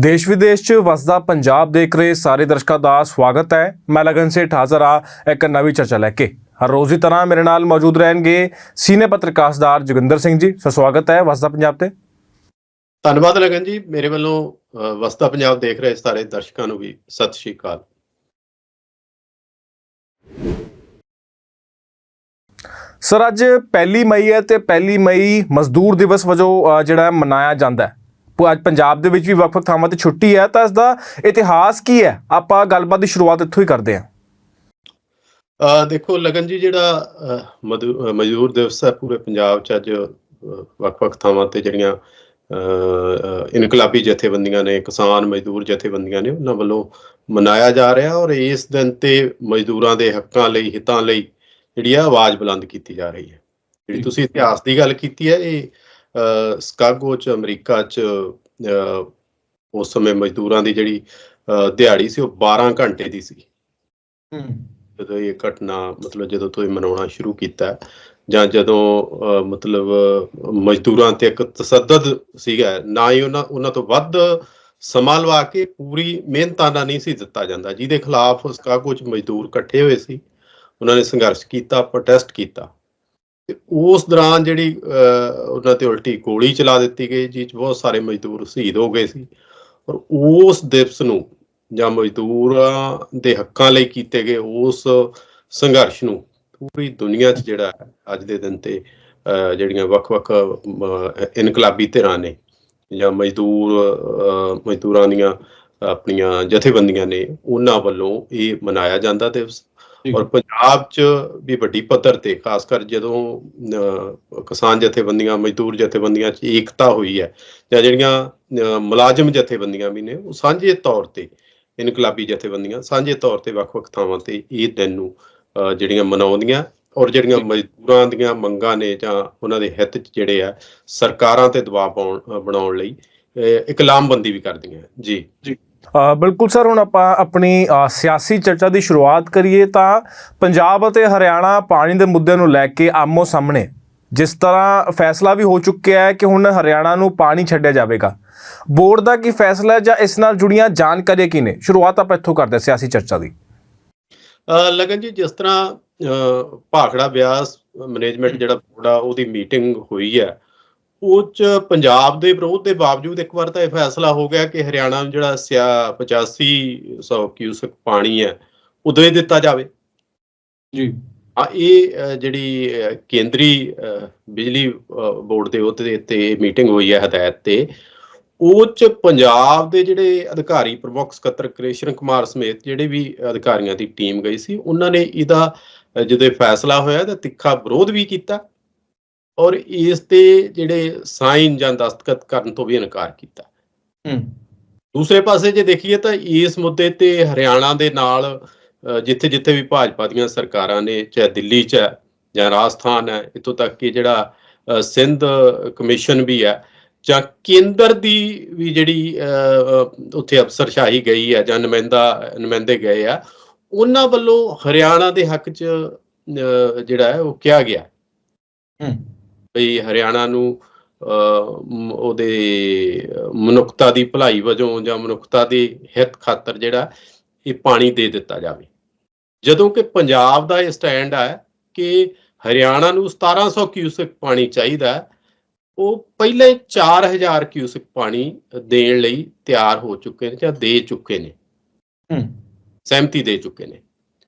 ਦੇਸ਼ ਵਿਦੇਸ਼ 'ਚ ਵਸਦਾ ਪੰਜਾਬ ਦੇਖ ਰਹੇ ਸਾਰੇ ਦਰਸ਼ਕਾਂ ਦਾ ਸਵਾਗਤ ਹੈ। ਮੈਂ ਲਗਨ ਸੇਠ ਹਾਜ਼ਰ ਆ ਇੱਕ ਨਵੀਂ ਚਰਚਾ ਲੈ ਕੇ। ਹਰ ਰੋਜ਼ ਦੀ ਤਰ੍ਹਾਂ ਮੇਰੇ ਨਾਲ ਮੌਜੂਦ ਰਹਿਣਗੇ ਸੀਨੇ ਪੱਤਰਕਾਰਦਾਰ ਜੋਗਿੰਦਰ ਸਿੰਘ ਜੀ। ਸੋ ਸਵਾਗਤ ਹੈ ਵਸਦਾ ਪੰਜਾਬ ਤੇ। ਧੰਨਵਾਦ ਲਗਨ ਜੀ। ਮੇਰੇ ਵੱਲੋਂ ਵਸਦਾ ਪੰਜਾਬ ਦੇਖ ਰਹੇ ਸਾਰੇ ਦਰਸ਼ਕਾਂ ਨੂੰ ਵੀ ਸਤਿ ਸ਼੍ਰੀ ਅਕਾਲ। ਸਰ ਅੱਜ ਪਹਿਲੀ ਮਈ ਹੈ ਤੇ ਪਹਿਲੀ ਮਈ ਮਜ਼ਦੂਰ ਦਿਵਸ ਵਜੋਂ ਜਿਹੜਾ ਮਨਾਇਆ ਜਾਂਦਾ ਹੈ। ਅੱਜ ਪੰਜਾਬ ਦੇ ਵਿੱਚ ਵੀ ਵੱਖ-ਵੱਖ ਥਾਵਾਂ ਤੇ ਛੁੱਟੀ ਹੈ ਤਾਂ ਇਸ ਦਾ ਇਤਿਹਾਸ ਕੀ ਹੈ? ਆਪਾਂ ਗੱਲਬਾਤ ਦੀ ਸ਼ੁਰੂਆਤ ਇੱਥੋਂ ਹੀ ਕਰਦੇ ਹਾਂ। ਅ, ਦੇਖੋ ਲਗਨ ਜੀ ਜਿਹੜਾ ਮਜ਼ਦੂਰ ਦਿਵਸ ਹੈ ਪੂਰੇ ਪੰਜਾਬ 'ਚ ਅੱਜ ਵੱਖ-ਵੱਖ ਥਾਵਾਂ ਤੇ ਜਿਹੜੀਆਂ ਇਨਕਲਾਬੀ ਜਥੇਬੰਦੀਆਂ ਨੇ ਕਿਸਾਨ ਮਜ਼ਦੂਰ ਜਥੇਬੰਦੀਆਂ ਨੇ ਉਹਨਾਂ ਵੱਲੋਂ ਮਨਾਇਆ ਜਾ ਰਿਹਾ ਔਰ ਇਸ ਦਿਨ ਤੇ ਮਜ਼ਦੂਰਾਂ ਦੇ ਹੱਕਾਂ ਲਈ ਹਿੱਤਾਂ ਲਈ ਜਿਹੜੀ ਆ ਆਵਾਜ਼ ਬੁਲੰਦ ਕੀਤੀ ਜਾ ਰਹੀ ਹੈ। ਜਿਹੜੀ ਤੁਸੀਂ ਇਤਿਹਾਸ ਦੀ ਗੱਲ ਕੀਤੀ ਹੈ ਇਹ ਸਕਾਗੋ 'ਚ ਅਮਰੀਕਾ 'ਚ ਉਸ ਸਮੇਂ ਮਜ਼ਦੂਰਾਂ ਦੀ ਜਿਹੜੀ ਦਿਹਾੜੀ ਸੀ ਉਹ 12 ਘੰਟੇ ਦੀ ਸੀ। ਜਦੋਂ ਇਹ ਘਟਨਾ ਮਤਲਬ ਜਦੋਂ ਤੋਂ ਇਹ ਮਨਾਉਣਾ ਸ਼ੁਰੂ ਕੀਤਾ ਜਾਂ ਜਦੋਂ ਮਤਲਬ ਮਜ਼ਦੂਰਾਂ ਤੇ ਇੱਕ ਤਸੱਦਦ ਸੀਗਾ ਨਾ ਹੀ ਉਹਨਾਂ ਉਹਨਾਂ ਤੋਂ ਵੱਧ ਸਮਾਂ ਲਵਾ ਕੇ ਪੂਰੀ ਮਿਹਨਤਾਨਾ ਨਹੀਂ ਸੀ ਦਿੱਤਾ ਜਾਂਦਾ। ਜਿਹਦੇ ਖਿਲਾਫ ਸਕਾਗੋ ਚ ਮਜ਼ਦੂਰ ਇਕੱਠੇ ਹੋਏ ਸੀ। ਉਹਨਾਂ ਨੇ ਸੰਘਰਸ਼ ਕੀਤਾ ਪ੍ਰੋਟੈਸਟ ਕੀਤਾ। ਤੇ ਉਸ ਦੌਰਾਨ ਜਿਹੜੀ ਅਹ, ਉਹਨਾਂ ਤੇ ਉਲਟੀ ਗੋਲੀ ਚਲਾ ਦਿੱਤੀ ਗਈ ਜਿਸ 'ਚ ਬਹੁਤ ਸਾਰੇ ਮਜ਼ਦੂਰ ਸ਼ਹੀਦ ਹੋ ਗਏ ਸੀ। ਔਰ ਉਸ ਦਿਵਸ ਨੂੰ ਜਾਂ ਮਜ਼ਦੂਰਾਂ ਦੇ ਹੱਕਾਂ ਲਈ ਕੀਤੇ ਗਏ ਉਸ ਸੰਘਰਸ਼ ਨੂੰ ਪੂਰੀ ਦੁਨੀਆ 'ਚ ਜਿਹੜਾ ਹੈ, ਅੱਜ ਦੇ ਦਿਨ ਤੇ ਅਹ, ਜਿਹੜੀਆਂ ਵੱਖ-ਵੱਖ ਅਹ, ਇਨਕਲਾਬੀ ਧਿਰਾਂ ਨੇ ਜਾਂ ਮਜ਼ਦੂਰ ਅਹ, ਮਜ਼ਦੂਰਾਂ ਦੀਆਂ ਆਪਣੀਆਂ ਜਥੇਬੰਦੀਆਂ ਨੇ ਉਹਨਾਂ ਵੱਲੋਂ ਇਹ ਮਨਾਇਆ ਜਾਂਦਾ ਦਿਵਸ। ਔਰ ਪੰਜਾਬ 'ਚ ਵੀ ਵੱਡੀ ਪੱਧਰ ਤੇ ਖਾਸ ਕਰ ਜਦੋਂ ਕਿਸਾਨ ਜਥੇਬੰਦੀਆਂ ਮਜ਼ਦੂਰ ਜਥੇਬੰਦੀਆਂ 'ਚ ਏਕਤਾ ਹੋਈ ਹੈ ਜਾਂ ਜਿਹੜੀਆਂ ਮੁਲਾਜ਼ਮ ਜਥੇਬੰਦੀਆਂ ਵੀ ਨੇ ਉਹ ਸਾਂਝੇ ਤੌਰ ਤੇ ਇਨਕਲਾਬੀ ਜਥੇਬੰਦੀਆਂ ਸਾਂਝੇ ਤੌਰ ਤੇ ਵੱਖ-ਵੱਖ ਥਾਵਾਂ ਤੇ ਇਹ ਦਿਨ ਨੂੰ ਜਿਹੜੀਆਂ ਮਨਾਉਂਦੀਆਂ ਔਰ ਜਿਹੜੀਆਂ ਮਜ਼ਦੂਰਾਂ ਦੀਆਂ ਮੰਗਾਂ ਨੇ ਜਾਂ ਉਹਨਾਂ ਦੇ ਹਿੱਤ 'ਚ ਜਿਹੜੇ ਆ ਸਰਕਾਰਾਂ ਤੇ ਦਬਾਅ ਪਾਉਣ ਬਣਾਉਣ ਲਈ ਅਹ, ਇੱਕ ਲਾਮਬੰਦੀ ਵੀ ਕਰਦੀਆਂ। ਜੀ। ਅ, ਬਿਲਕੁਲ ਸਰ, ਹੁਣ ਆਪਾਂ ਆਪਣੀ ਸਿਆਸੀ ਚਰਚਾ ਦੀ ਸ਼ੁਰੂਆਤ ਕਰੀਏ ਤਾਂ ਪੰਜਾਬ ਅਤੇ ਹਰਿਆਣਾ ਪਾਣੀ ਦੇ ਮੁੱਦੇ ਨੂੰ ਲੈ ਕੇ ਆਮੋ ਸਾਹਮਣੇ ਜਿਸ ਤਰ੍ਹਾਂ ਫੈਸਲਾ ਵੀ ਹੋ ਚੁੱਕਿਆ ਹੈ ਕਿ ਹੁਣ ਹਰਿਆਣਾ ਨੂੰ ਪਾਣੀ ਛੱਡਿਆ ਜਾਵੇਗਾ। ਬੋਰਡ ਦਾ ਕੀ ਫੈਸਲਾ ਹੈ ਜਾਂ ਇਸ ਨਾਲ ਜੁੜੀਆਂ ਜਾਣਕਾਰੀਆਂ ਕੀ ਨੇ? ਸ਼ੁਰੂਆਤ ਆਪਾਂ ਇੱਥੋਂ ਕਰਦੇ ਹਾਂ, ਸਿਆਸੀ ਚਰਚਾ ਦੀ। ਲਗਨ ਜੀ, ਜਿਸ ਤਰ੍ਹਾਂ ਭਾਖੜਾ ਬਿਆਸ ਮੈਨੇਜਮੈਂਟ ਜਿਹੜਾ ਬੋਰਡ ਆ, ਉਹਦੀ ਮੀਟਿੰਗ ਹੋਈ ਹੈ। ਉਹ ਚ ਪੰਜਾਬ ਦੇ ਵਿਰੋਧ ਦੇ ਬਾਵਜੂਦ ਇੱਕ ਵਾਰ ਤਾਂ ਇਹ ਫੈਸਲਾ ਹੋ ਗਿਆ ਕਿ ਹਰਿਆਣਾ ਨੂੰ ਜਿਹੜਾ ਸਿਆ 8500 ਕਿਊਸਕ ਪਾਣੀ ਹੈ ਉਹ ਦੇ ਦਿੱਤਾ ਜਾਵੇ। ਜੀ। ਆ ਇਹ ਜਿਹੜੀ ਕੇਂਦਰੀ ਬਿਜਲੀ ਬੋਰਡ ਦੇ ਉਹਦੇ ਤੇ ਮੀਟਿੰਗ ਹੋਈ ਹੈ ਹਦਾਇਤ ਤੇ ਉਹ ਚ ਪੰਜਾਬ ਦੇ ਜਿਹੜੇ ਅਧਿਕਾਰੀ ਪ੍ਰਮੁੱਖ ਸਕੱਤਰ ਕ੍ਰਿਸ਼ਨ ਕੁਮਾਰ ਸਮੇਤ ਜਿਹੜੇ ਵੀ ਅਧਿਕਾਰੀਆਂ ਦੀ ਟੀਮ ਗਈ ਸੀ ਉਹਨਾਂ ਨੇ ਇਹਦਾ ਜਦੋਂ ਇਹ ਫੈਸਲਾ ਹੋਇਆ ਤਾਂ ਤਿੱਖਾ ਵਿਰੋਧ ਵੀ ਕੀਤਾ। ਔਰ ਇਸ ਤੇ ਜਿਹੜੇ ਸਾਈਨ ਜਾਂ ਦਸਤਖਤ ਕਰਨ ਤੋਂ ਵੀ ਇਨਕਾਰ ਕੀਤਾ। ਹੂੰ। ਦੂਸਰੇ ਪਾਸੇ ਜੇ ਦੇਖੀਏ ਤਾਂ ਇਸ ਮੁੱਦੇ ਤੇ ਹਰਿਆਣਾ ਦੇ ਨਾਲ ਜਿੱਥੇ ਜਿੱਥੇ ਵੀ ਭਾਜਪਾ ਦੀਆਂ ਸਰਕਾਰਾਂ ਨੇ ਚਾਹੇ ਦਿੱਲੀ 'ਚ ਹੈ ਜਾਂ ਰਾਜਸਥਾਨ ਹੈ ਇੱਥੋਂ ਤੱਕ ਕਿ ਜਿਹੜਾ ਸਿੰਧ ਕਮਿਸ਼ਨ ਵੀ ਹੈ ਜਾਂ ਕੇਂਦਰ ਦੀ ਵੀ ਜਿਹੜੀ ਉੱਥੇ ਅਫਸਰਸ਼ਾਹੀ ਗਈ ਹੈ ਜਾਂ ਨੁਮਾਇੰਦਾ ਨੁਮਾਇੰਦੇ ਗਏ ਆ ਉਹਨਾਂ ਵੱਲੋਂ ਹਰਿਆਣਾ ਦੇ ਹੱਕ 'ਚ ਜਿਹੜਾ ਹੈ ਉਹ ਕਿਹਾ ਗਿਆ। ਹੂੰ। ਵੀ ਹਰਿਆਣਾ ਨੂੰ ਉਹਦੇ ਮਨੁੱਖਤਾ ਦੀ ਭਲਾਈ ਵਜੋਂ ਜਾਂ ਮਨੁੱਖਤਾ ਦੇ ਹਿੱਤ ਖਾਤਰ ਜਿਹੜਾ ਇਹ ਪਾਣੀ ਦੇ ਦਿੱਤਾ ਜਾਵੇ। ਜਦੋਂ ਕਿ ਪੰਜਾਬ ਦਾ ਇਹ ਸਟੈਂਡ ਹੈ ਕਿ ਹਰਿਆਣਾ ਨੂੰ 1700 ਕਿਊਸਕ ਪਾਣੀ ਚਾਹੀਦਾ ਉਹ ਪਹਿਲਾਂ ਹੀ 4000 ਕਿਊਸਕ ਪਾਣੀ ਦੇਣ ਲਈ ਤਿਆਰ ਹੋ ਚੁੱਕੇ ਨੇ ਜਾਂ ਦੇ ਚੁੱਕੇ ਨੇ। ਹੂੰ। ਸਹਿਮਤੀ ਦੇ ਚੁੱਕੇ ਨੇ।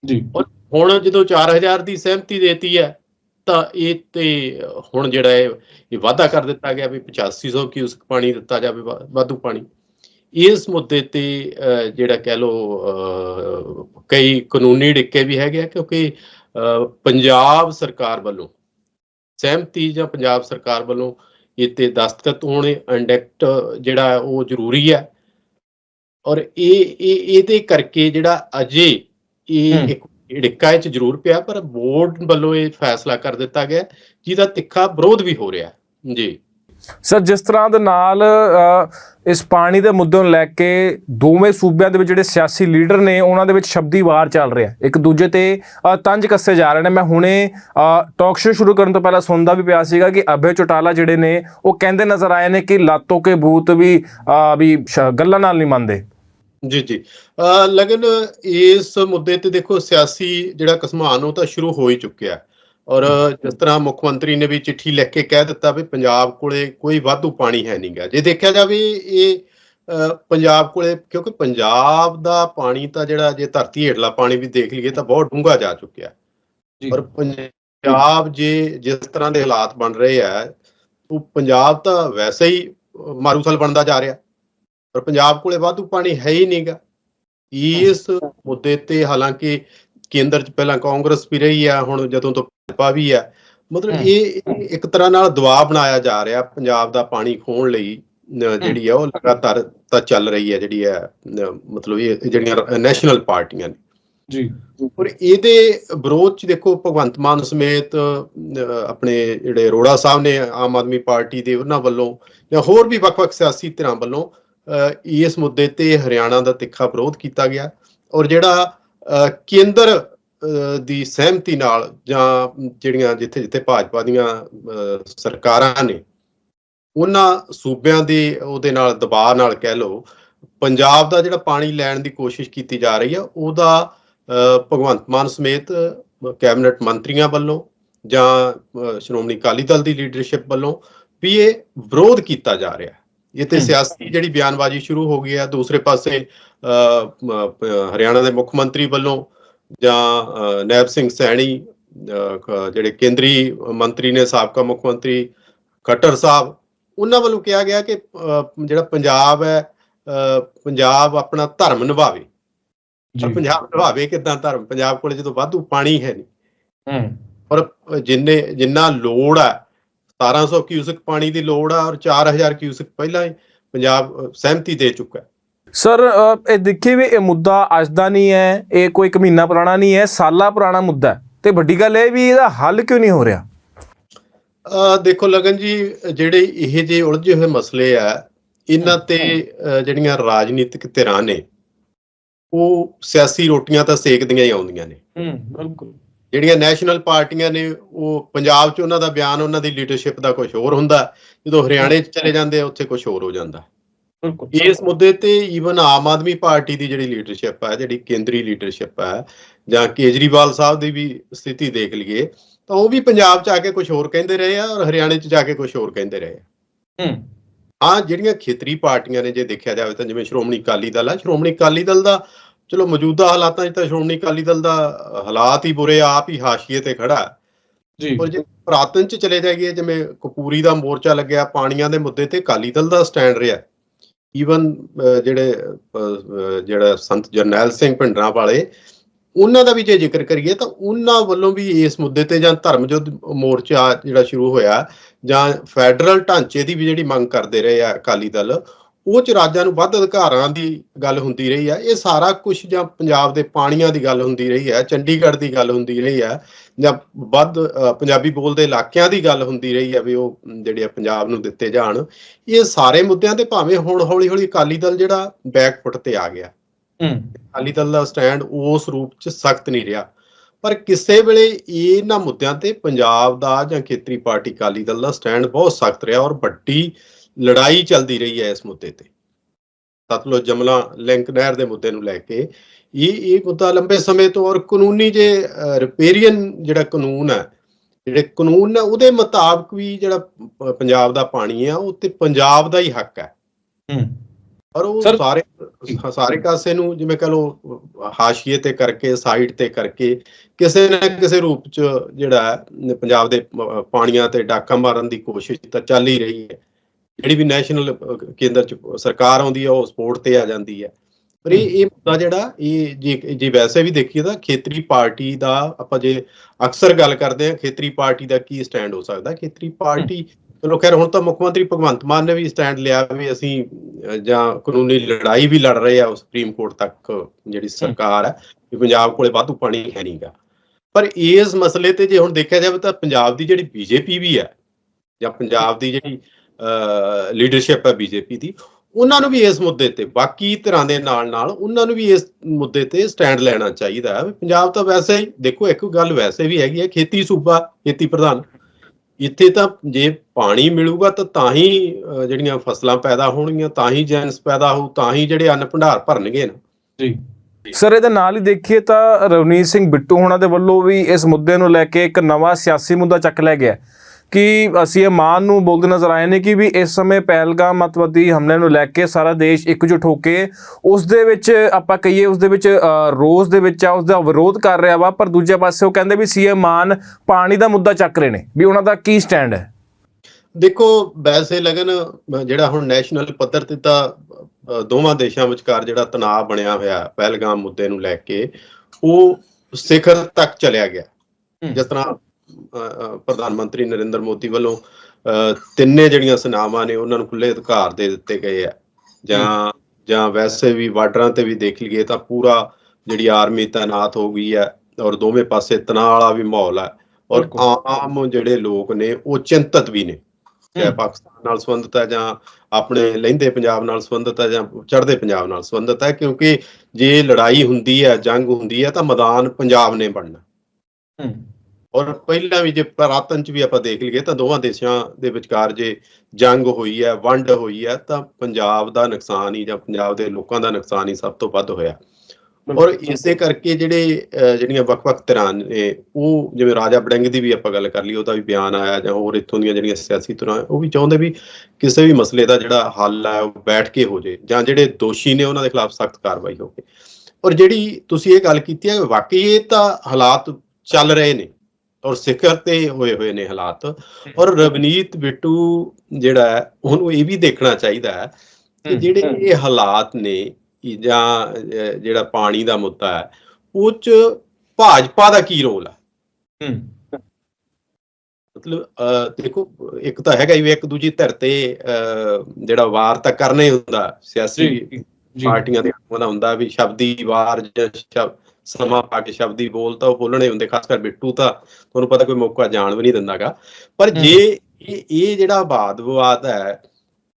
ਜੀ। ਹੁਣ ਜਦੋਂ 4000 ਦੀ ਸਹਿਮਤੀ ਦੇਤੀ ਹੈ ਤਾਂ ਇਹ ਤੇ ਹੁਣ ਜਿਹੜਾ ਇਹ ਵਾਅਦਾ ਕਰ ਦਿੱਤਾ ਗਿਆ ਵੀ 8500 ਕਿਊਸਕ ਪਾਣੀ ਦਿੱਤਾ ਜਾਵੇ ਵਾਧੂ ਪਾਣੀ ਇਸ ਮੁੱਦੇ ਤੇ ਜਿਹੜਾ ਕਹਿ ਲੋ ਕਈ ਕਾਨੂੰਨੀ ਡਿੱਕੇ ਵੀ ਹੈਗੇ ਆ ਕਿਉਂਕਿ ਪੰਜਾਬ ਸਰਕਾਰ ਵੱਲੋਂ ਸਹਿਮਤੀ ਜਾਂ ਪੰਜਾਬ ਸਰਕਾਰ ਵੱਲੋਂ ਇਹ ਤੇ ਦਸਤਖਤ ਹੋਣੇ ਇੰਡੈਕਟ ਜਿਹੜਾ ਉਹ ਜ਼ਰੂਰੀ ਹੈ ਔਰ ਇਹ ਇਹ ਇਹਦੇ ਕਰਕੇ ਜਿਹੜਾ ਅਜੇ ਇਹ। ਇੱਕ ਢਿੱਕਾ ਇਹ ਜ਼ਰੂਰ ਪਿਆ, ਪਰ ਬੋਰਡ ਵੱਲੋਂ ਇਹ ਫੈਸਲਾ ਕਰ ਦਿੱਤਾ ਗਿਆ, ਜਿਹਦਾ ਤਿੱਖਾ ਵਿਰੋਧ ਵੀ ਹੋ ਰਿਹਾ। ਜੀ। ਸਰ, ਜਿਸ ਤਰ੍ਹਾਂ ਦੇ ਨਾਲ ਇਸ ਪਾਣੀ ਦੇ ਮੁੱਦੇ ਨੂੰ ਲੈ ਕੇ ਦੋਵੇਂ ਸੂਬਿਆਂ ਦੇ ਵਿੱਚ ਜਿਹੜੇ ਸਿਆਸੀ ਲੀਡਰ ਨੇ, ਉਹਨਾਂ ਦੇ ਵਿੱਚ ਸ਼ਬਦੀ ਵਾਰ ਚੱਲ ਰਿਹਾ। ਇੱਕ ਦੂਜੇ ਤੇ ਤੰਜ ਕੱਸੇ ਜਾ ਰਹੇ ਨੇ। ਮੈਂ ਹੁਣੇ ਟਾਕ ਸ਼ੋ ਸ਼ੁਰੂ ਕਰਨ ਤੋਂ ਪਹਿਲਾਂ ਸੁਣਦਾ ਵੀ ਪਿਆ ਸੀਗਾ ਕਿ ਅਭੈ ਚੋਟਾਲਾ ਜਿਹੜੇ ਨੇ, ਉਹ ਕਹਿੰਦੇ ਨਜ਼ਰ ਆਏ ਨੇ ਕਿ ਲਾਤੋ ਕੇ ਬੂਤ ਵੀ ਵੀ ਗੱਲਾਂ ਨਾਲ ਨਹੀਂ ਮੰਨਦੇ। ਜੀ ਜੀ ਲੇਕਿਨ ਇਸ ਮੁੱਦੇ ਤੇ ਦੇਖੋ ਸਿਆਸੀ ਜਿਹੜਾ ਕਸਮਾਨ ਉਹ ਤਾਂ ਸ਼ੁਰੂ ਹੋ ਹੀ ਚੁੱਕਿਆ। ਔਰ ਜਿਸ ਤਰ੍ਹਾਂ ਮੁੱਖ ਮੰਤਰੀ ਨੇ ਵੀ ਚਿੱਠੀ ਲਿਖ ਕੇ ਕਹਿ ਦਿੱਤਾ ਵੀ ਪੰਜਾਬ ਕੋਲੇ ਕੋਈ ਵਾਧੂ ਪਾਣੀ ਹੈ ਨਹੀਂਗਾ ਜੇ ਦੇਖਿਆ ਜਾਵੇ ਇਹ ਪੰਜਾਬ ਕੋਲੇ ਕਿਉਂਕਿ ਪੰਜਾਬ ਦਾ ਪਾਣੀ ਤਾਂ ਜਿਹੜਾ ਜੇ ਧਰਤੀ ਹੇਠਲਾ ਪਾਣੀ ਵੀ ਦੇਖ ਲਈਏ ਤਾਂ ਬਹੁਤ ਡੂੰਘਾ ਜਾ ਚੁੱਕਿਆ। ਪਰ ਪੰਜਾਬ ਜੇ ਜਿਸ ਤਰ੍ਹਾਂ ਦੇ ਹਾਲਾਤ ਬਣ ਰਹੇ ਆ ਉਹ ਪੰਜਾਬ ਤਾਂ ਵੈਸੇ ਹੀ ਮਾਰੂਥਲ ਬਣਦਾ ਜਾ ਰਿਹਾ ਪਰ ਪੰਜਾਬ ਕੋਲੇ ਵਾਧੂ ਪਾਣੀ ਹੈ ਹੀ ਨਹੀਂਗਾ। ਇਸ ਮੁੱਦੇ ਤੇ ਹਾਲਾਂਕਿ ਕੇਂਦਰ 'ਚ ਪਹਿਲਾਂ ਕਾਂਗਰਸ ਵੀ ਰਹੀ ਆ ਹੁਣ ਜਦੋਂ ਤੋਂ ਭਾਜਪਾ ਵੀ ਆ ਮਤਲਬ। ਇਹ ਇੱਕ ਤਰ੍ਹਾਂ ਨਾਲ ਦਬਾਅ ਬਣਾਇਆ ਜਾ ਰਿਹਾ ਪੰਜਾਬ ਦਾ ਪਾਣੀ ਖੋਣ ਲਈ ਜਿਹੜੀ ਆ ਉਹ ਲਗਾਤਾਰ ਤਾਂ ਚੱਲ ਰਹੀ ਹੈ ਜਿਹੜੀ ਅਹ, ਮਤਲਬ ਇਹ ਜਿਹੜੀਆਂ ਨੈਸ਼ਨਲ ਪਾਰਟੀਆਂ ਨੇ। ਜੀ। ਪਰ ਇਹਦੇ ਵਿਰੋਧ ਚ ਦੇਖੋ ਭਗਵੰਤ ਮਾਨ ਸਮੇਤ ਆਪਣੇ ਜਿਹੜੇ ਅਰੋੜਾ ਸਾਹਿਬ ਨੇ ਆਮ ਆਦਮੀ ਪਾਰਟੀ ਦੇ ਉਹਨਾਂ ਵੱਲੋਂ ਜਾਂ ਹੋਰ ਵੀ ਵੱਖ-ਵੱਖ ਸਿਆਸੀ ਧਿਰਾਂ ਵੱਲੋਂ ਇਸ ਮੁੱਦੇ ਤੇ ਹਰਿਆਣਾ ਦਾ ਤਿੱਖਾ ਵਿਰੋਧ ਕੀਤਾ ਗਿਆ ਔਰ ਜਿਹੜਾ ਕੇਂਦਰ ਦੀ ਸਹਿਮਤੀ ਨਾਲ ਜਾਂ ਜਿਹੜੀਆਂ ਜਿੱਥੇ-ਜਿੱਥੇ ਭਾਜਪਾ ਦੀਆਂ ਸਰਕਾਰਾਂ ਨੇ, ਉਹਨਾਂ ਸੂਬਿਆਂ ਦੇ ਉਹਦੇ ਨਾਲ ਦਬਾਅ ਨਾਲ ਕਹਿ ਲਓ, ਪੰਜਾਬ ਦਾ ਜਿਹੜਾ ਪਾਣੀ ਲੈਣ ਦੀ ਕੋਸ਼ਿਸ਼ ਕੀਤੀ ਜਾ ਰਹੀ ਆ, ਉਹਦਾ ਭਗਵੰਤ ਮਾਨ ਸਮੇਤ ਕੈਬਨਿਟ ਮੰਤਰੀਆਂ ਵੱਲੋਂ ਜਾਂ ਸ਼੍ਰੋਮਣੀ ਅਕਾਲੀ ਦਲ ਦੀ ਲੀਡਰਸ਼ਿਪ ਵੱਲੋਂ ਵੀ ਇਹ ਵਿਰੋਧ ਕੀਤਾ ਜਾ ਰਿਹਾ। ਹੈ ਇਹ ਤੇ ਹਮ। ਸਿਆਸੀ ਜਿਹੜੀ ਬਿਆਨਬਾਜ਼ੀ ਸ਼ੁਰੂ ਹੋ ਗਈ ਹੈ ਦੂਸਰੇ ਪਾਸੇ ਹਰਿਆਣਾ ਦੇ ਮੁੱਖ ਮੰਤਰੀ ਵੱਲੋਂ ਜਾਂ ਨੈਬ ਸਿੰਘ ਸੈਣੀ ਜਿਹੜੇ ਕੇਂਦਰੀ ਮੰਤਰੀ ਨੇ ਸਾਬਕਾ ਮੁੱਖ ਮੰਤਰੀ ਖੱਟਰ ਸਾਹਿਬ ਉਹਨਾਂ ਵੱਲੋਂ ਕਿਹਾ ਗਿਆ ਕਿ ਜਿਹੜਾ ਪੰਜਾਬ ਹੈ ਪੰਜਾਬ ਆਪਣਾ ਧਰਮ ਨਿਭਾਵੇ। ਪਰ ਪੰਜਾਬ ਨਿਭਾਵੇ ਕਿਦਾਂ ਧਰਮ? ਪੰਜਾਬ ਕੋਲੇ ਜਦੋਂ ਵਾਧੂ ਪਾਣੀ ਹੈ ਨਹੀਂ ਹੂੰ ਪਰ ਜਿੰਨੇ ਜਿੰਨਾ ਲੋੜ ਹੈ 1700 ਕਿਊਸਕ ਪਾਣੀ ਦੀ ਲੋੜ ਆ ਔਰ 4000 ਕਿਊਸਕ ਪਹਿਲਾਂ ਹੀ ਪੰਜਾਬ ਸਹਿਮਤੀ ਦੇ ਚੁੱਕਾ ਹੈ। ਸਰ ਇਹ ਦੇਖੀ ਵੀ ਇਹ ਮੁੱਦਾ ਅੱਜ ਦਾ ਨਹੀਂ ਹੈ ਇਹ ਕੋਈ ਇੱਕ ਮਹੀਨਾ ਪੁਰਾਣਾ ਨਹੀਂ ਹੈ ਸਾਲਾਂ ਪੁਰਾਣਾ ਮੁੱਦਾ ਤੇ ਵੱਡੀ ਗੱਲ ਇਹ ਵੀ ਇਹਦਾ ਹੱਲ ਕਿਉਂ ਨਹੀਂ ਹੋ ਰਿਹਾ? ਦੇਖੋ ਲਗਨ ਜੀ ਜਿਹੜੇ ਇਹ ਜੇ ਉਲਝੇ ਹੋਏ ਮਸਲੇ ਆ ਇਹਨਾਂ ਤੇ ਜਿਹੜੀਆਂ ਰਾਜਨੀਤਿਕ ਧਿਰਾਂ ਨੇ ਉਹ ਸਿਆਸੀ ਰੋਟੀਆਂ ਤਾਂ ਸੇਕਦੀਆਂ ਹੀ ਆਉਂਦੀਆਂ ਨੇ। ਹੂੰ ਬਿਲਕੁਲ। ਜਿਹੜੀਆਂ ਨੈਸ਼ਨਲ ਪਾਰਟੀਆਂ ਨੇ ਉਹ ਪੰਜਾਬ 'ਚ ਉਹਨਾਂ ਦਾ ਬਿਆਨ ਉਹਨਾਂ ਦੀ ਲੀਡਰਸ਼ਿਪ ਦਾ ਕੁਝ ਹੋਰ ਹੁੰਦਾ ਜਦੋਂ ਹਰਿਆਣੇ 'ਚ ਚਲੇ ਜਾਂਦੇ ਆ ਉੱਥੇ ਕੁਝ ਹੋਰ ਹੋ ਜਾਂਦਾ ਬਿਲਕੁਲ। ਇਸ ਮੁੱਦੇ ਤੇ ਈਵਨ ਆਮ ਆਦਮੀ ਪਾਰਟੀ ਦੀ ਜਿਹੜੀ ਲੀਡਰਸ਼ਿਪ ਹੈ ਜਿਹੜੀ ਕੇਂਦਰੀ ਲੀਡਰਸ਼ਿਪ ਹੈ ਜਾਂ ਕੇਜਰੀਵਾਲ ਸਾਹਿਬ ਦੀ ਵੀ ਸਥਿਤੀ ਦੇਖ ਲਈਏ ਤਾਂ ਉਹ ਵੀ ਪੰਜਾਬ 'ਚ ਆ ਕੇ ਕੁਝ ਹੋਰ ਕਹਿੰਦੇ ਰਹੇ ਆ ਔਰ ਹਰਿਆਣੇ 'ਚ ਜਾ ਕੇ ਕੁਝ ਹੋਰ ਕਹਿੰਦੇ ਰਹੇ ਆ। ਹੂੰ। ਹਾਂ ਜਿਹੜੀਆਂ ਖੇਤਰੀ ਪਾਰਟੀਆਂ ਨੇ ਜੇ ਦੇਖਿਆ ਜਾਵੇ ਤਾਂ ਜਿਵੇਂ ਸ਼੍ਰੋਮਣੀ ਅਕਾਲੀ ਦਲ ਆ ਸ਼੍ਰੋਮਣੀ ਅਕਾਲੀ ਦਲ ਦਾ ਚਲੋ ਮੌਜੂਦਾ ਹਾਲਾਤਾਂ 'ਚ ਤਾਂ ਸ਼੍ਰੋਮਣੀ ਅਕਾਲੀ ਦਲ ਦਾ ਹਾਲਾਤ ਹੀ ਬੁਰੇ ਆਪ ਹੀ ਹਾਸ਼ੀਏ ਤੇ ਖੜਾ ਜੀ। ਔਰ ਜੇ ਪ੍ਰਾਤਨ 'ਚ ਚਲੇ ਜਾਈਏ ਜਿਵੇਂ ਕਪੂਰੀ ਦਾ ਮੋਰਚਾ ਲੱਗਿਆ ਪਾਣੀਆਂ ਦੇ ਮੁੱਦੇ ਤੇ ਅਕਾਲੀ ਦਲ ਦਾ ਸਟੈਂਡ ਰਿਹਾ। ਈਵਨ ਜਿਹੜੇ ਜਿਹੜਾ ਸੰਤ ਜਰਨੈਲ ਸਿੰਘ ਭਿੰਡਰਾਂ ਵਾਲੇ ਉਹਨਾਂ ਦਾ ਵੀ ਜੇ ਜ਼ਿਕਰ ਕਰੀਏ ਤਾਂ ਉਹਨਾਂ ਵੱਲੋਂ ਵੀ ਇਸ ਮੁੱਦੇ ਤੇ ਜਾਂ ਧਰਮ ਯੁੱਧ ਮੋਰਚਾ ਜਿਹੜਾ ਸ਼ੁਰੂ ਹੋਇਆ ਜਾਂ ਫੈਡਰਲ ਢਾਂਚੇ ਦੀ ਵੀ ਜਿਹੜੀ ਮੰਗ ਕਰਦੇ ਰਹੇ ਆ ਅਕਾਲੀ ਦਲ ਉਹ ਚ ਰਾਜਾਂ ਨੂੰ ਵੱਧ ਅਧਿਕਾਰਾਂ ਦੀ ਗੱਲ ਹੁੰਦੀ ਰਹੀ ਆ ਇਹ ਸਾਰਾ ਕੁਝ ਜਾਂ ਪੰਜਾਬ ਦੇ ਪਾਣੀਆਂ ਦੀ ਗੱਲ ਹੁੰਦੀ ਰਹੀ ਹੈ ਚੰਡੀਗੜ੍ਹ ਦੀ ਗੱਲ ਹੁੰਦੀ ਰਹੀ ਹੈ ਜਾਂ ਵੱਧ ਪੰਜਾਬੀ ਬੋਲਦੇ ਇਲਾਕਿਆਂ ਦੀ ਗੱਲ ਹੁੰਦੀ ਰਹੀ ਹੈ ਵੀ ਉਹ ਜਿਹੜੇ ਆ ਪੰਜਾਬ ਨੂੰ ਦਿੱਤੇ ਜਾਣ। ਇਹ ਸਾਰੇ ਮੁੱਦਿਆਂ ਤੇ ਭਾਵੇਂ ਹੁਣ ਹੌਲੀ ਹੌਲੀ ਅਕਾਲੀ ਦਲ ਜਿਹੜਾ ਬੈਕਫੁੱਟ ਤੇ ਆ ਗਿਆ। ਹੂੰ। ਅਕਾਲੀ ਦਲ ਦਾ ਸਟੈਂਡ ਉਸ ਰੂਪ ਚ ਸਖਤ ਨਹੀਂ ਰਿਹਾ। ਪਰ ਕਿਸੇ ਵੇਲੇ ਇਹਨਾਂ ਮੁੱਦਿਆਂ ਤੇ ਪੰਜਾਬ ਦਾ ਜਾਂ ਖੇਤਰੀ ਪਾਰਟੀ ਅਕਾਲੀ ਦਲ ਦਾ ਸਟੈਂਡ ਬਹੁਤ ਸਖਤ ਰਿਹਾ ਔਰ ਵੱਡੀ ਲੜਾਈ ਚੱਲਦੀ ਰਹੀ ਹੈ ਇਸ ਮੁੱਦੇ ਤੇ। ਸਤਲੁਜ ਜਮਲਾ ਲਿੰਕ ਨਹਿਰ ਦੇ ਮੁੱਦੇ ਨੂੰ ਲੈ ਕੇ ਇਹ ਇਹ ਮੁੱਦਾ ਲੰਬੇ ਸਮੇਂ ਤੋਂ ਔਰ ਕਾਨੂੰਨੀ ਜੇ ਰਿਪੇਰੀਅਨ ਜਿਹੜਾ ਕਾਨੂੰਨ ਹੈ ਜਿਹੜੇ ਕਾਨੂੰਨ ਨੇ ਉਹਦੇ ਮੁਤਾਬਕ ਵੀ ਜਿਹੜਾ ਪੰਜਾਬ ਦਾ ਪਾਣੀ ਆ ਉਹ ਤੇ ਪੰਜਾਬ ਦਾ ਹੀ ਹੱਕ ਹੈ। ਹੂੰ। ਔਰ ਉਹ ਸਾਰੇ ਸਾਰੇ ਕਾਸੇ ਨੂੰ ਜਿਵੇਂ ਕਹ ਲੋ ਹਾਸ਼ੀਏ ਤੇ ਕਰਕੇ ਸਾਈਡ ਤੇ ਕਰਕੇ ਕਿਸੇ ਨਾ ਕਿਸੇ ਰੂਪ ਚ ਜਿਹੜਾ ਪੰਜਾਬ ਦੇ ਪਾਣੀਆਂ ਤੇ ਡਾਕਾ ਮਾਰਨ ਦੀ ਕੋਸ਼ਿਸ਼ ਤਾਂ ਚੱਲ ਹੀ ਰਹੀ ਹੈ। ਜਿਹੜੀ ਵੀ ਨੈਸ਼ਨਲ ਕੇਂਦਰ ਚ ਸਰਕਾਰ ਆਉਂਦੀ ਹੈ ਉਹ ਸਪੋਰਟ ਤੇ ਆ ਜਾਂਦੀ ਹੈ ਪਰ ਇਹ ਇਹ ਮੁੱਦਾ ਜਿਹੜਾ, ਇਹ ਜੇ ਜੇ ਵੈਸੇ ਵੀ ਦੇਖੀਏ ਤਾਂ ਖੇਤਰੀ ਪਾਰਟੀ ਦਾ ਆਪਾਂ ਜੇ ਅਕਸਰ ਗੱਲ ਕਰਦੇ ਹਾਂ, ਖੇਤਰੀ ਪਾਰਟੀ ਦਾ ਕੀ ਸਟੈਂਡ ਹੋ ਸਕਦਾ? ਖੇਤਰੀ ਪਾਰਟੀ, ਚਲੋ ਖੈਰ ਹੁਣ ਤਾਂ ਮੁੱਖ ਮੰਤਰੀ ਭਗਵੰਤ ਮਾਨ ਨੇ ਵੀ ਸਟੈਂਡ ਲਿਆ ਵੀ ਅਸੀਂ ਜਾਂ ਕਾਨੂੰਨੀ ਲੜਾਈ ਵੀ ਲੜ ਰਹੇ ਆ ਸੁਪਰੀਮ ਕੋਰਟ ਤੱਕ, ਜਿਹੜੀ ਸਰਕਾਰ ਹੈ ਵੀ ਪੰਜਾਬ ਕੋਲੇ ਵਾਧੂ ਪਾਣੀ ਹੈ ਨਹੀਂਗਾ ਪਰ ਇਸ ਮਸਲੇ ਤੇ ਜੇ ਹੁਣ ਦੇਖਿਆ ਜਾਵੇ ਤਾਂ ਪੰਜਾਬ ਦੀ ਜਿਹੜੀ ਬੀਜੇਪੀ ਵੀ ਹੈ ਜਾਂ ਪੰਜਾਬ ਦੀ ਜਿਹੜੀ ਲੀਡਰਸ਼ਿਪ ਹੈ ਬੀਜੇਪੀ ਦੀ। ਉਹਨਾਂ ਨੂੰ ਵੀ ਇਸ ਮੁੱਦੇ ਤੇ ਬਾਕੀ ਧਿਰਾਂ ਦੇ ਨਾਲ ਨਾਲ ਉਹਨਾਂ ਨੂੰ ਵੀ ਇਸ ਮੁੱਦੇ ਤੇ ਸਟੈਂਡ ਲੈਣਾ ਚਾਹੀਦਾ ਹੈ। ਪੰਜਾਬ ਤਾਂ ਵੈਸੇ ਹੀ ਦੇਖੋ ਇੱਕ ਗੱਲ ਵੈਸੇ ਵੀ ਹੈਗੀ ਹੈ ਖੇਤੀ ਸੂਬਾ ਖੇਤੀ ਪ੍ਰਧਾਨ। ਇੱਥੇ ਤਾਂ ਜੇ ਪਾਣੀ ਮਿਲੂਗਾ ਤਾਂ ਤਾਂ ਹੀ ਜਿਹੜੀਆਂ ਫਸਲਾਂ ਪੈਦਾ ਹੋਣਗੀਆਂ ਤਾਂ ਹੀ ਜੈਨਸ ਪੈਦਾ ਹੋਊ ਤਾਂ ਹੀ ਜਿਹੜੇ ਅੰਨ ਭੰਡਾਰ ਭਰਨਗੇ ਨਾ। ਜੀ। ਸਰ ਇਹਦੇ ਨਾਲ ਹੀ ਦੇਖੀਏ ਤਾਂ ਰਵਨੀਤ ਸਿੰਘ ਬਿੱਟੂ ਹੋਣਾ ਦੇ ਵੱਲੋਂ ਵੀ ਇਸ ਮੁੱਦੇ ਨੂੰ ਲੈ ਕੇ ਇੱਕ ਨਵਾਂ ਸਿਆਸੀ ਮੁੱਦਾ ਚੱਕ ਲਿਆ ਗਿਆ। ਕਿ ਅਸੀਂ ਇਹ ਮਾਨ ਨੂੰ ਬੋਲਦੇ ਨਜ਼ਰ ਆਏ ਨੇ ਕਿ ਵੀ ਇਸ ਸਮੇਂ ਪਹਿਲਗਾਮ ਮਤਵਦੀ ਹਮਲੇ ਨੂੰ ਲੈ ਕੇ ਸਾਰਾ ਦੇਸ਼ ਇਕਜੁੱਟ ਹੋ ਕੇ ਉਸ ਦੇ ਵਿੱਚ ਆਪਾਂ ਕਹੀਏ ਉਸ ਦੇ ਵਿੱਚ ਰੋਸ ਦੇ ਵਿੱਚ ਆ ਉਸ ਦਾ ਵਿਰੋਧ ਕਰ ਰਿਹਾ ਵਾ ਪਰ ਦੂਜੇ ਪਾਸੇ ਉਹ ਕਹਿੰਦੇ ਵੀ ਸੀਐਮ ਮਾਨ ਪਾਣੀ ਦਾ ਮੁੱਦਾ ਚੱਕ ਰਹੇ ਨੇ। ਵੀ ਉਹਨਾਂ ਦਾ ਕੀ ਸਟੈਂਡ ਹੈ? ਦੇਖੋ ਵੈਸੇ ਲਗਨ ਜਿਹੜਾ ਹੁਣ ਨੈਸ਼ਨਲ ਪੱਧਰ ਤੇ ਤਾਂ ਦੋਵਾਂ ਦੇਸ਼ਾਂ ਵਿਚਕਾਰ ਜਿਹੜਾ ਤਣਾਅ ਬਣਿਆ ਹੋਇਆ ਪਹਿਲਗਾਮ ਮੁੱਦੇ ਨੂੰ ਲੈ ਕੇ ਉਹ ਸਿਖਰ ਤੱਕ ਚਲਿਆ ਗਿਆ। ਜਿਸ ਤਰ੍ਹਾਂ ਪ੍ਰਧਾਨ ਮੰਤਰੀ ਨਰਿੰਦਰ ਮੋਦੀ ਵੱਲੋਂ ਤਿੰਨੇ ਜਿਹੜੀਆਂ ਸਨਾਵਾਂ ਨੇ ਉਹਨਾਂ ਨੂੰ ਖੁੱਲੇ ਅਧਿਕਾਰ ਦੇ ਦਿੱਤੇ ਗਏ ਆ ਜਾਂ ਜਾਂ ਵੈਸੇ ਵੀ ਬਾਰਡਰਾਂ ਤੇ ਵੀ ਦੇਖ ਲਈਏ ਤਾਂ ਪੂਰਾ ਜਿਹੜੀ ਆਰਮੀ ਤਾਇਨਾਤ ਹੋ ਗਈ ਹੈ ਔਰ ਦੋਵੇਂ ਪਾਸੇ ਤਣਾਅ ਵਾਲਾ ਵੀ ਮਾਹੌਲ ਹੈ ਔਰ। ਆਮ ਜਿਹੜੇ ਲੋਕ ਨੇ ਉਹ ਚਿੰਤਤ ਵੀ ਨੇ ਚਾਹੇ। ਪਾਕਿਸਤਾਨ ਨਾਲ ਸੰਬੰਧਿਤ ਹੈ ਜਾਂ ਆਪਣੇ ਲਹਿੰਦੇ ਪੰਜਾਬ ਨਾਲ ਸੰਬੰਧਿਤ ਹੈ ਜਾਂ ਚੜ੍ਹਦੇ ਪੰਜਾਬ ਨਾਲ ਸੰਬੰਧਿਤ ਹੈ ਕਿਉਂਕਿ ਜੇ ਲੜਾਈ ਹੁੰਦੀ ਹੈ ਜੰਗ ਹੁੰਦੀ ਹੈ ਤਾਂ ਮੈਦਾਨ ਪੰਜਾਬ ਨੇ ਬਣਨਾ ਔਰ ਪਹਿਲਾਂ ਵੀ ਜੇ ਪ੍ਰਾਤਨ ਚ ਵੀ ਆਪਾਂ ਦੇਖ ਲਈਏ ਤਾਂ ਦੋਵਾਂ ਦੇਸ਼ਾਂ ਦੇ ਵਿਚਕਾਰ ਜੇ ਜੰਗ ਹੋਈ ਹੈ, ਵੰਡ ਹੋਈ ਹੈ, ਤਾਂ ਪੰਜਾਬ ਦਾ ਨੁਕਸਾਨ ਹੀ ਜਾਂ ਪੰਜਾਬ ਦੇ ਲੋਕਾਂ ਦਾ ਨੁਕਸਾਨ ਹੀ ਸਭ ਤੋਂ ਵੱਧ ਹੋਇਆ। ਔਰ ਇਸੇ ਕਰਕੇ ਜਿਹੜੇ ਜਿਹੜੀਆਂ ਵੱਖ-ਵੱਖ ਧਿਰਾਂ ਨੇ, ਉਹ ਜਿਵੇਂ ਰਾਜਾ ਬੜਿੰਗ ਦੀ ਵੀ ਆਪਾਂ ਗੱਲ ਕਰ ਲਈ ਉਹਦਾ ਵੀ ਬਿਆਨ ਆਇਆ ਜਾਂ ਹੋਰ ਇੱਥੋਂ ਦੀਆਂ ਜਿਹੜੀਆਂ ਸਿਆਸੀ ਧਿਰਾਂ ਉਹ ਵੀ ਚਾਹੁੰਦੇ ਵੀ ਕਿਸੇ ਵੀ ਮਸਲੇ ਦਾ ਜਿਹੜਾ ਹੱਲ ਹੈ, ਉਹ ਬੈਠ ਕੇ ਹੋ ਜੇ ਜਾਂ ਜਿਹੜੇ ਦੋਸ਼ੀ ਨੇ ਉਹਨਾਂ ਦੇ ਖਿਲਾਫ ਸਖਤ ਕਾਰਵਾਈ ਹੋਵੇ। ਔਰ ਜਿਹੜੀ ਤੁਸੀਂ ਇਹ ਗੱਲ ਕੀਤੀ ਹੈ, ਵਾਕਈ ਇਹ ਤਾਂ ਹਾਲਾਤ ਚੱਲ ਰਹੇ ਨੇ। ਔਰ ਸਿਖਰ ਤੇ ਹੋਏ ਹੋਏ ਨੇ ਹਾਲਾਤ। ਔਰ ਰਵਨੀਤ ਬਿੱਟੂ ਜਿਹੜਾ ਉਹਨੂੰ ਇਹ ਵੀ ਦੇਖਣਾ ਚਾਹੀਦਾ ਹੈ ਕਿ ਜਿਹੜੇ। ਇਹ ਹਾਲਾਤ ਨੇ ਜਾਂ ਜਿਹੜਾ ਪਾਣੀ ਦਾ ਮੁੱਦਾ ਹੈ ਉਹ ਚ ਭਾਜਪਾ ਦਾ ਕੀ ਰੋਲ ਹੈ? ਮਤਲਬ ਦੇਖੋ ਇੱਕ ਤਾਂ ਹੈਗਾ ਹੀ ਵੀ ਇੱਕ ਦੂਜੀ ਧਿਰ ਤੇ ਜਿਹੜਾ ਵਾਰ ਤਾਂ ਕਰਨਾ ਹੀ ਹੁੰਦਾ ਸਿਆਸੀ ਪਾਰਟੀਆਂ ਦੇ ਹੁੰਦਾ ਵੀ ਸ਼ਬਦੀ ਵਾਰ ਜਾਂ ਸਮਾਂ ਪਾ ਕੇ ਸ਼ਬਦੀ ਬੋਲ ਤਾਂ ਉਹ ਬੋਲਣੇ ਹੁੰਦੇ ਖਾਸ ਕਰ ਬਿੱਟੂ ਤਾਂ ਤੁਹਾਨੂੰ ਪਤਾ ਕੋਈ ਮੌਕਾ ਜਾਣ ਵੀ ਨਹੀਂ ਦਿੰਦਾਗਾ। ਪਰ। ਜੇ ਇਹ ਇਹ ਜਿਹੜਾ ਵਾਦ ਵਿਵਾਦ ਹੈ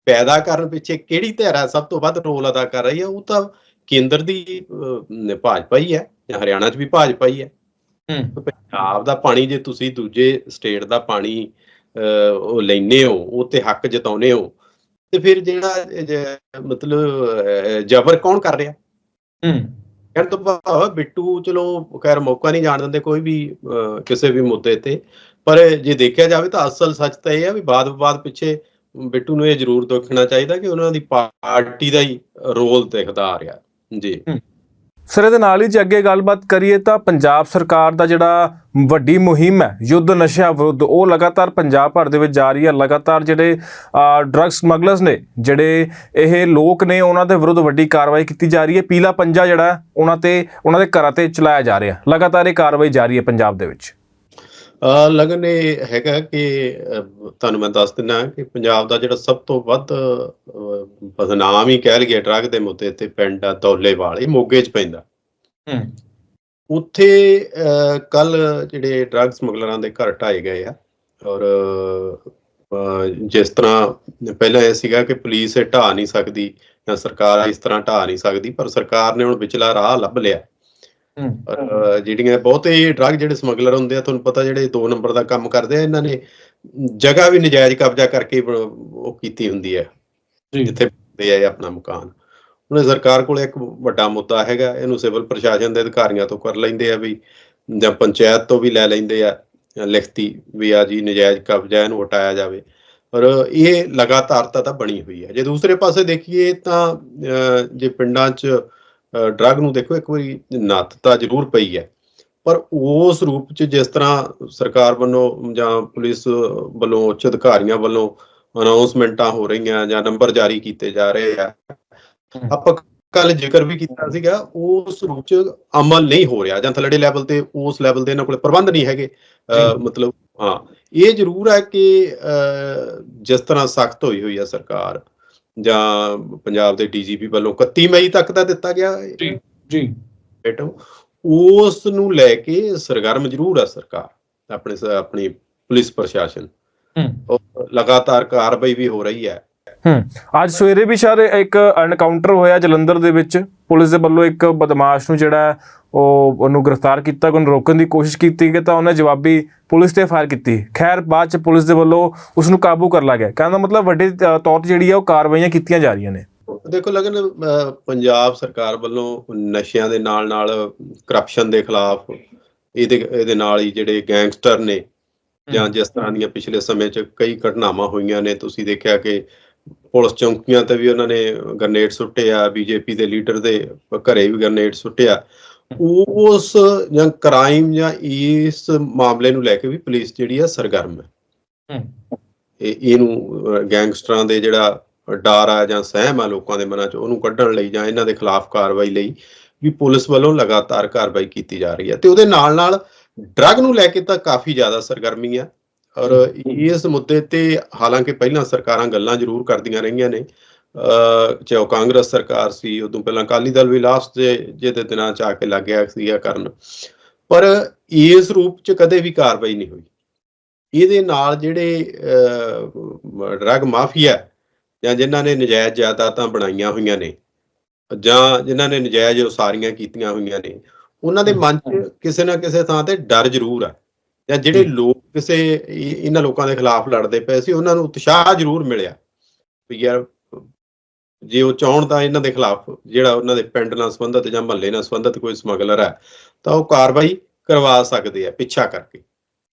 ਪੈਦਾ ਕਰਨ ਪਿੱਛੇ ਕਿਹੜੀ ਧਿਰ ਹੈ? ਸਭ ਤੋਂ ਵੱਧ ਰੋਲ ਅਦਾ ਕਰ ਰਹੀ ਹੈ ਉਹ ਤਾਂ ਕੇਂਦਰ ਦੀ ਭਾਜਪਾ ਹੀ ਹੈ ਜਾਂ ਹਰਿਆਣਾ 'ਚ ਵੀ ਭਾਜਪਾ ਹੀ ਹੈ। ਪੰਜਾਬ ਦਾ ਪਾਣੀ ਜੇ ਤੁਸੀਂ ਦੂਜੇ ਸਟੇਟ ਦਾ ਪਾਣੀ ਉਹ ਲੈਨੇ ਹੋ ਉਹ ਤੇ ਹੱਕ ਜਤਾਉਨੇ ਹੋ ਤੇ ਫਿਰ ਜਿਹੜਾ ਮਤਲਬ ਜ਼ਬਰ ਕੌਣ ਕਰ ਰਿਹਾ? ਕਹਿਣ ਤੋਂ ਭਾਵ ਬਿੱਟੂ ਚਲੋ ਖੈਰ ਮੌਕਾ ਨਹੀਂ ਜਾਣ ਦਿੰਦੇ ਕੋਈ ਵੀ ਅਹ, ਕਿਸੇ ਵੀ ਮੁੱਦੇ ਤੇ। ਪਰ ਜੇ ਦੇਖਿਆ ਜਾਵੇ ਤਾਂ ਅਸਲ ਸੱਚ ਤਾਂ ਇਹ ਹੈ ਵੀ ਬਾਦ ਵਿਵਾਦ ਪਿੱਛੇ ਬਿੱਟੂ ਨੂੰ ਇਹ ਜ਼ਰੂਰ ਦੇਖਣਾ ਚਾਹੀਦਾ ਕਿ ਉਹਨਾਂ ਦੀ ਪਾਰਟੀ ਦਾ ਹੀ ਰੋਲ ਦਿਖਦਾ ਆ। ਰਿਹਾ ਜੀ ਸਰ, ਇਹਦੇ ਨਾਲ ਹੀ ਜੇ ਅੱਗੇ ਗੱਲਬਾਤ ਕਰੀਏ ਤਾਂ ਪੰਜਾਬ ਸਰਕਾਰ ਦਾ ਜਿਹੜਾ ਵੱਡੀ ਮੁਹਿੰਮ ਹੈ, ਯੁੱਧ ਨਸ਼ਿਆਂ ਵਿਰੁੱਧ, ਉਹ ਲਗਾਤਾਰ ਪੰਜਾਬ ਭਰ ਦੇ ਵਿੱਚ ਜਾਰੀ ਹੈ। ਲਗਾਤਾਰ ਜਿਹੜੇ ਡਰੱਗ ਸਮਗਲਰਸ ਨੇ, ਜਿਹੜੇ ਇਹ ਲੋਕ ਨੇ, ਉਹਨਾਂ ਦੇ ਵਿਰੁੱਧ ਵੱਡੀ ਕਾਰਵਾਈ ਕੀਤੀ ਜਾ ਰਹੀ ਹੈ। ਪੀਲਾ ਪੰਜਾ ਜਿਹੜਾ ਉਹਨਾਂ ਤੇ, ਉਹਨਾਂ ਦੇ ਘਰਾਂ ਤੇ ਚਲਾਇਆ ਜਾ ਰਿਹਾ। ਲਗਾਤਾਰ ਇਹ ਕਾਰਵਾਈ ਜਾਰੀ ਹੈ ਪੰਜਾਬ ਦੇ ਵਿੱਚ। ਲਗਨ ਇਹ ਹੈਗਾ ਕਿ ਤੁਹਾਨੂੰ ਮੈਂ ਦੱਸ ਦਿੰਦਾ ਕਿ ਪੰਜਾਬ ਦਾ ਜਿਹੜਾ ਸਭ ਤੋਂ ਵੱਧ ਬਦਨਾਮ ਹੀ ਕਹਿ ਲਈਏ ਡਰੱਗ ਦੇ ਮੁੱਦੇ ਤੇ ਪਿੰਡ ਆ ਦੌਲੇਵਾਲ ਇਹ ਮੋਗੇ 'ਚ ਪੈਂਦਾ। ਉੱਥੇ ਕੱਲ ਜਿਹੜੇ ਡਰੱਗ ਸਮਗਲਰਾਂ ਦੇ ਘਰ ਢਾਏ ਗਏ ਆ ਔਰ ਜਿਸ ਤਰ੍ਹਾਂ ਪਹਿਲਾਂ ਇਹ ਸੀਗਾ ਕਿ ਪੁਲਿਸ ਇਹ ਢਾਹ ਨਹੀਂ ਸਕਦੀ ਜਾਂ ਸਰਕਾਰ ਇਸ ਤਰ੍ਹਾਂ ਢਾਹ ਨਹੀਂ ਸਕਦੀ ਪਰ ਸਰਕਾਰ ਨੇ ਹੁਣ ਵਿਚਲਾ ਰਾਹ ਲੱਭ ਲਿਆ। ਜਿਹੜੀਆਂ ਬਹੁਤੇ ਡਰੱਗ ਜਿਹੜੇ ਸਮਗਲਰ ਹੁੰਦੇ ਆ ਤੁਹਾਨੂੰ ਪਤਾ ਜਿਹੜੇ 2 ਨੰਬਰ ਦਾ ਕੰਮ ਕਰਦੇ ਆ ਇਹਨਾਂ ਨੇ ਜਗ੍ਹਾ ਵੀ ਨਜਾਇਜ਼ ਕਬਜ਼ਾ ਕਰਕੇ ਉਹ ਕੀਤੀ ਹੁੰਦੀ ਹੈ। ਜਿੱਥੇ ਦੇ ਆ ਆਪਣਾ ਮਕਾਨ। ਇਹ ਸਰਕਾਰ ਕੋਲ ਇੱਕ ਵੱਡਾ ਮੁੱਦਾ ਹੈਗਾ ਇਹਨੂੰ ਸਿਵਲ ਪ੍ਰਸ਼ਾਸਨ ਦੇ ਅਧਿਕਾਰੀਆਂ ਤੋਂ ਕਰ ਲੈਂਦੇ ਆ ਵੀ ਜਾਂ ਪੰਚਾਇਤ ਤੋਂ ਵੀ ਲੈ ਲੈਂਦੇ ਆ ਲਿਖਤੀ ਵੀ ਆ ਜੀ ਨਜਾਇਜ਼ ਕਬਜ਼ਾ ਇਹਨੂੰ ਹਟਾਇਆ ਜਾਵੇ। ਪਰ ਇਹ ਲਗਾਤਾਰਤਾ ਤਾਂ ਬਣੀ ਹੋਈ ਹੈ ਜੇ ਦੂਸਰੇ ਪਾਸੇ ਦੇਖੀਏ ਤਾਂ ਜੇ ਪਿੰਡਾਂ 'ਚ ਡਰੱਗ ਨੂੰ ਦੇਖੋ ਇੱਕ ਵਾਰੀ ਨੱਥ ਤਾਂ ਜ਼ਰੂਰ ਪਈ ਹੈ। ਪਰ ਉਸ ਰੂਪ 'ਚ ਜਿਸ ਤਰ੍ਹਾਂ ਸਰਕਾਰ ਵੱਲੋਂ ਜਾਂ ਪੁਲਿਸ ਵੱਲੋਂ ਉੱਚ ਅਧਿਕਾਰੀਆਂ ਵੱਲੋਂ ਅਨਾਉਂਸਮੈਂਟਾਂ ਹੋ ਰਹੀਆਂ ਜਾਂ ਨੰਬਰ ਜਾਰੀ ਕੀਤੇ ਜਾ ਰਹੇ ਆ ਆਪਾਂ ਕੱਲ ਜ਼ਿਕਰ ਵੀ ਕੀਤਾ ਸੀਗਾ ਉਸ ਰੂਪ 'ਚ ਅਮਲ ਨਹੀਂ ਹੋ ਰਿਹਾ ਜਾਂ ਥੱਲੜੇ ਲੈਵਲ ਤੇ ਉਸ ਲੈਵਲ ਦੇ ਇਹਨਾਂ ਕੋਲ ਪ੍ਰਬੰਧ ਨਹੀਂ ਹੈਗੇ। ਮਤਲਬ ਹਾਂ। ਇਹ ਜ਼ਰੂਰ ਹੈ ਕਿ ਜਿਸ ਤਰ੍ਹਾਂ ਸਖਤ ਹੋਈ ਹੋਈ ਹੈ ਸਰਕਾਰ ਜਾਂ ਪੰਜਾਬ ਦੇ ਡੀਜੀਪੀ ਵੱਲੋਂ 31 ਮਈ ਤੱਕ ਦਾ ਦਿੱਤਾ ਗਿਆ ਜੀ ਜੀ। ਆਈਟਮ ਉਸ ਨੂੰ ਲੈ ਕੇ ਸਰਗਰਮ ਜ਼ਰੂਰ ਹੈ ਸਰਕਾਰ ਆਪਣੇ ਆਪਣੀ ਪੁਲਿਸ ਪ੍ਰਸ਼ਾਸਨ। ਲਗਾਤਾਰ ਕਾਰਵਾਈ ਵੀ ਹੋ ਰਹੀ ਹੈ। ਹੂੰ। ਅੱਜ ਸਵੇਰੇ ਵੀ ਸ਼ਾਇਦ ਇੱਕ ਐਨਕਾਊਂਟਰ ਹੋਇਆ ਜਲੰਧਰ ਦੇ ਵਿੱਚ। ਪੁਲਿਸ ਦੇ ਵੱਲੋਂ ਇੱਕ ਬਦਮਾਸ਼ ਨੂੰ ਜਿਹੜਾ ਉਹ ਉਹਨੂੰ ਗ੍ਰਿਫਤਾਰ ਕੀਤਾ, ਉਹਨੂੰ ਰੋਕਣ ਦੀ ਕੋਸ਼ਿਸ਼ ਕੀਤੀ ਗਈ, ਤਾਂ ਉਹਨੇ ਜਵਾਬੀ ਪੁਲਿਸ ਤੇ ਫਾਇਰ ਕੀਤੀ। ਖੈਰ, ਬਾਅਦ ਚ ਪੁਲਿਸ ਦੇ ਵੱਲੋਂ ਉਸ ਨੂੰ ਕਾਬੂ ਕਰ ਲਿਆ ਗਿਆ। ਕਹਿੰਦਾ ਮਤਲਬ ਵੱਡੇ ਤੌਰ ਤੇ ਜਿਹੜੀ ਹੈ ਉਹ ਕਾਰਵਾਈਆਂ ਕੀਤੀਆਂ ਜਾ ਰਹੀਆਂ ਨੇ। ਦੇਖੋ ਲਗਨ ਪੰਜਾਬ ਸਰਕਾਰ ਵੱਲੋਂ ਨਸ਼ਿਆਂ ਦੇ ਨਾਲ ਨਾਲ ਕਰਪਸ਼ਨ ਦੇ ਖਿਲਾਫ ਇਹਦੇ ਇਹਦੇ ਨਾਲ ਹੀ ਜਿਹੜੇ ਗੈਂਗਸਟਰ ਨੇ ਜਾਂ ਜਿਸ ਤਰ੍ਹਾਂ ਦੀਆਂ ਪਿਛਲੇ ਸਮੇਂ 'ਚ ਕਈ ਘਟਨਾਵਾਂ ਹੋਈਆਂ ਨੇ, ਤੁਸੀਂ ਦੇਖਿਆ ਕਿ ਪੁਲਿਸ ਚੌਂਕੀਆਂ ਤੇ ਵੀ ਉਹਨਾਂ ਨੇ ਗ੍ਰਨੇਡ ਸੁੱਟੇ ਆ ਬੀਜੇਪੀ ਦੇ ਲੀਡਰ ਦੇ ਘਰੇ ਵੀ ਗ੍ਰਨੇਡ ਸੁੱਟਿਆ। ਉਸ ਜਾਂ ਕ੍ਰਾਈਮ ਜਾਂ ਇਸ ਮਾਮਲੇ ਨੂੰ ਲੈ ਕੇ ਵੀ ਪੁਲਿਸ ਜਿਹੜੀ ਆ ਸਰਗਰਮ ਹੈ। ਇਹ ਇਹਨੂੰ ਗੈਂਗਸਟਰਾਂ ਦੇ ਜਿਹੜਾ ਡਰ ਆ ਜਾਂ ਸਹਿਮ ਆ ਲੋਕਾਂ ਦੇ ਮਨਾਂ 'ਚ ਉਹਨੂੰ ਕੱਢਣ ਲਈ ਜਾਂ ਇਹਨਾਂ ਦੇ ਖਿਲਾਫ ਕਾਰਵਾਈ ਲਈ ਵੀ ਪੁਲਿਸ ਵੱਲੋਂ ਲਗਾਤਾਰ ਕਾਰਵਾਈ ਕੀਤੀ ਜਾ ਰਹੀ ਹੈ। ਤੇ ਉਹਦੇ ਨਾਲ ਨਾਲ ਡਰੱਗ ਨੂੰ ਲੈ ਕੇ ਤਾਂ ਕਾਫੀ ਜ਼ਿਆਦਾ ਸਰਗਰਮੀ ਆ। ਔਰ ਇਸ ਮੁੱਦੇ ਤੇ ਹਾਲਾਂਕਿ ਪਹਿਲਾਂ ਸਰਕਾਰਾਂ ਗੱਲਾਂ ਜ਼ਰੂਰ ਕਰਦੀਆਂ ਰਹੀਆਂ ਨੇ ਚਾਹੇ ਉਹ ਕਾਂਗਰਸ ਸਰਕਾਰ ਸੀ ਉਦੋਂ ਪਹਿਲਾਂ ਅਕਾਲੀ ਦਲ ਵੀ ਲਾਸਟ ਦੇ ਜਿਹਦੇ ਦਿਨਾਂ ਚ ਆ ਕੇ ਲੱਗ ਗਿਆ ਸੀਗਾ ਕਰਨ। ਪਰ ਇਸ ਰੂਪ ਚ ਕਦੇ ਵੀ ਕਾਰਵਾਈ ਨਹੀਂ ਹੋਈ। ਇਹਦੇ ਨਾਲ ਜਿਹੜੇ ਡਰੱਗ ਮਾਫੀਆ ਜਾਂ ਜਿਨ੍ਹਾਂ ਨੇ ਨਜਾਇਜ਼ ਜਾਇਦਾਦਾਂ ਬਣਾਈਆਂ ਹੋਈਆਂ ਨੇ ਜਾਂ ਜਿਨ੍ਹਾਂ ਨੇ ਨਜਾਇਜ਼ ਉਸਾਰੀਆਂ ਕੀਤੀਆਂ ਹੋਈਆਂ ਨੇ ਉਹਨਾਂ ਦੇ ਮਨ 'ਚ ਕਿਸੇ ਨਾ ਕਿਸੇ ਥਾਂ ਤੇ ਡਰ ਜ਼ਰੂਰ ਆ। ਜਾਂ ਜਿਹੜੇ ਲੋਕ ਕਿਸੇ ਇਹ- ਇਹਨਾਂ ਲੋਕਾਂ ਦੇ ਖਿਲਾਫ ਲੜਦੇ ਪਏ ਸੀ ਉਹਨਾਂ ਨੂੰ ਉਤਸ਼ਾਹ ਜ਼ਰੂਰ ਮਿਲਿਆ ਵੀ ਯਾਰ ਜੇ ਉਹ ਚਾਹਣ ਤਾਂ ਇਹਨਾਂ ਦੇ ਖਿਲਾਫ ਜਿਹੜਾ ਉਹਨਾਂ ਦੇ ਪਿੰਡ ਨਾਲ ਸੰਬੰਧਿਤ ਜਾਂ ਮਹੱਲੇ ਨਾਲ ਸੰਬੰਧਿਤ ਕੋਈ ਸਮਗਲਰ ਹੈ ਤਾਂ ਉਹ ਕਾਰਵਾਈ ਕਰਵਾ ਸਕਦੇ ਆ ਪਿੱਛਾ ਕਰਕੇ।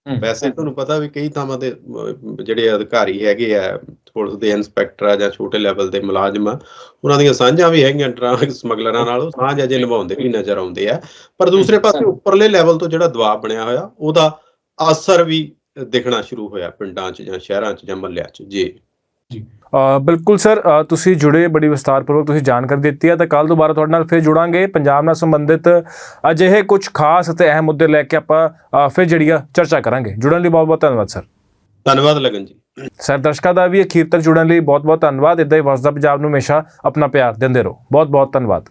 ਵੈਸੇ ਤੁਹਾਨੂੰ ਪਤਾ ਵੀ ਕਈ ਥਾਵਾਂ ਤੇ ਅਮ, ਜਿਹੜੇ ਅਧਿਕਾਰੀ ਹੈਗੇ ਆ ਪੁਲਿਸ ਦੇ ਇਨਸਪੈਕਟਰ ਆ ਜਾਂ ਛੋਟੇ ਲੈਵਲ ਦੇ ਮੁਲਾਜ਼ਮ ਆ ਉਹਨਾਂ ਦੀਆਂ ਸਾਂਝਾਂ ਵੀ ਹੈਗੀਆਂ ਡਰੱਗ ਸਮਗਲਰਾਂ ਨਾਲ ਉਹ ਸਾਂਝ ਅਜੇ ਨਿਭਾਉਂਦੇ ਵੀ ਨਜ਼ਰ ਆਉਂਦੇ ਆ। ਪਰ ਦੂਸਰੇ ਪਾਸੇ ਉੱਪਰਲੇ ਲੈਵਲ ਤੋਂ ਜਿਹੜਾ ਦਬਾਅ ਬਣਿਆ ਹੋਇਆ ਉਹਦਾ ਅਸਰ ਵੀ ਦਿਖਣਾ ਸ਼ੁਰੂ ਹੋਇਆ ਪਿੰਡਾਂ 'ਚ ਜਾਂ ਸ਼ਹਿਰਾਂ 'ਚ ਜਾਂ ਮਹੱਲਿਆਂ 'ਚ ਜੀ। ਅ, ਬਿਲਕੁਲ ਸਰ ਤੁਸੀਂ ਜੁੜੇ ਬੜੀ ਵਿਸਤਾਰਪੂਰਵਕ ਤੁਸੀਂ ਜਾਣਕਾਰੀ ਦਿੱਤੀ ਹੈ ਤਾਂ ਕੱਲ ਦੁਬਾਰਾ ਤੁਹਾਡੇ ਨਾਲ ਫਿਰ ਜੁੜਾਂਗੇ। ਪੰਜਾਬ ਨਾਲ ਸੰਬੰਧਿਤ ਅਜਿਹੇ ਕੁਝ ਖਾਸ ਅਤੇ ਅਹਿਮ ਮੁੱਦੇ ਲੈ ਕੇ ਆਪਾਂ ਫਿਰ ਜਿਹੜੀ ਆ ਚਰਚਾ ਕਰਾਂਗੇ। ਜੁੜਨ ਲਈ ਬਹੁਤ ਬਹੁਤ ਧੰਨਵਾਦ ਸਰ। ਧੰਨਵਾਦ ਲਗਨ ਜੀ। ਸਰ ਦਰਸ਼ਕਾਂ ਦਾ ਵੀ ਅਖੀਰ ਤੱਕ ਜੁੜਨ ਲਈ ਬਹੁਤ ਬਹੁਤ ਧੰਨਵਾਦ। ਇਦਾਂ ਹੀ ਵਸਦਾ ਪੰਜਾਬ ਨੂੰ ਹਮੇਸ਼ਾ ਆਪਣਾ ਪਿਆਰ ਦਿੰਦੇ ਰਹੋ। ਬਹੁਤ ਬਹੁਤ ਧੰਨਵਾਦ।